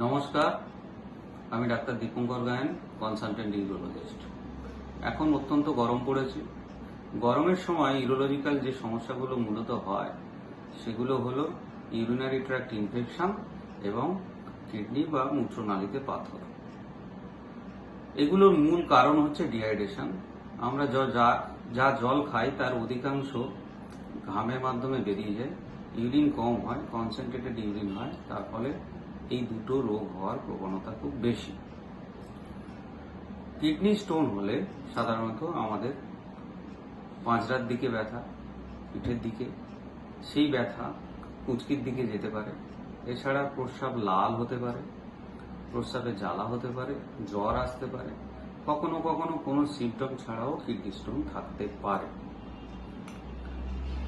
নমস্কার, আমি doctor Dipankar Gayen consultant urologist এখন অত্যন্ত গরম পড়েছে। গরমের সময় ইউরোলজিক্যাল যে সমস্যাগুলো মূলত হয়, সেগুলো হলো ইউরিনারি ট্র্যাক্ট ইনফেকশন এবং কিডনি বা মূত্রনালীতে পাথর। এগুলোর মূল কারণ হচ্ছে ডিহাইড্রেশন আমরা যা যা জল খাই তার অধিকাংশ ঘামের মাধ্যমে বেরিয়ে যায়। ইউরিন কম হয় কনসেন্ট্রেটেড ইউরিন হয়, তার ফলে এই দুটো রোগ হওয়ার প্রবণতা খুব বেশি। কিডনি স্টোন হলে সাধারণত আমাদের পাঁচরার দিকে ব্যথা, পিঠের দিকে, সেই ব্যথা কুচকির দিকে যেতে পারে। এছাড়া প্রস্রাব লাল হতে পারে, প্রস্রাবে জ্বালা হতে পারে, জ্বর আসতে পারে। কখনো কখনো কোনো সিমটম ছাড়াও কিডনি স্টোন থাকতে পারে।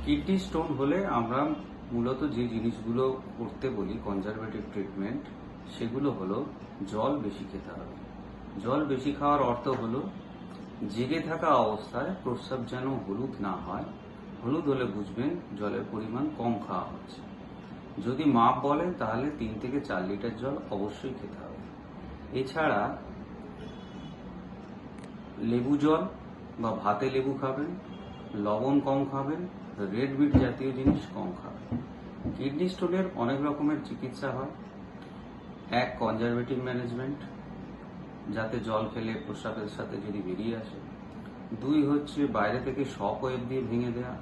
কিডনি স্টোন হলে আমরা মূলত যে জিনিসগুলো করতে বলি কনজারভেটিভ ট্রিটমেন্ট সেগুলো হলো জল বেশি খেতে হবে। জল বেশি খাওয়ার অর্থ হলো, জেগে থাকা অবস্থায় প্রস্রাব যেন হলুদ না হয়, হলুদ হলে বুঝবেন জলের পরিমাণ কম খাওয়া হচ্ছে। যদি মাপ বলেন, তাহলে তিন থেকে চার লিটার জল অবশ্যই খেতে হবে। এছাড়া লেবু জল বা ভাতে লেবু খাবেন, লবণ কম খাবেন রেড বিট জাতীয় জিনিস কম খাবেন কিডনি স্টোনের অনেক রকমের চিকিৎসা হয়। এক কনজারভেটিভ ম্যানেজমেন্ট যাতে জল খেলে প্রস্রাবের সাথে যদি বেরিয়ে আসে। দুই হচ্ছে বাইরে থেকে শক ওয়েব দিয়ে ভেঙে দেওয়া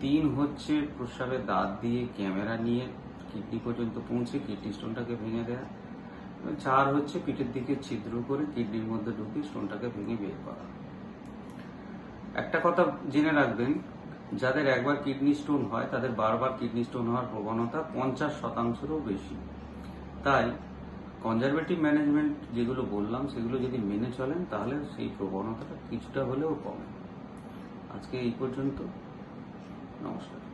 তিন হচ্ছে প্রস্রাবের দাঁত দিয়ে ক্যামেরা নিয়ে কিডনি পর্যন্ত পৌঁছে কিডনি স্টোনটাকে ভেঙে এবং চার হচ্ছে পিঠের দিকে ছিদ্র করে কিডনির মধ্যে ঢুকে স্টোনটাকে ভেঙে বের করা। একটা কথা জেনে রাখবেন যাদের একবার কিডনি স্টোন হয়, তাদের বারবার কিডনি স্টোন হওয়ার প্রবণতা পঞ্চাশ শতাংশেরও বেশি। তাই কনজারভেটিভ ম্যানেজমেন্ট যেগুলো বললাম, সেগুলো যদি মেনে চলেন, তাহলে সেই প্রবণতাটা কিছুটা হলেও কমে। আজকে এই পর্যন্ত। নমস্কার।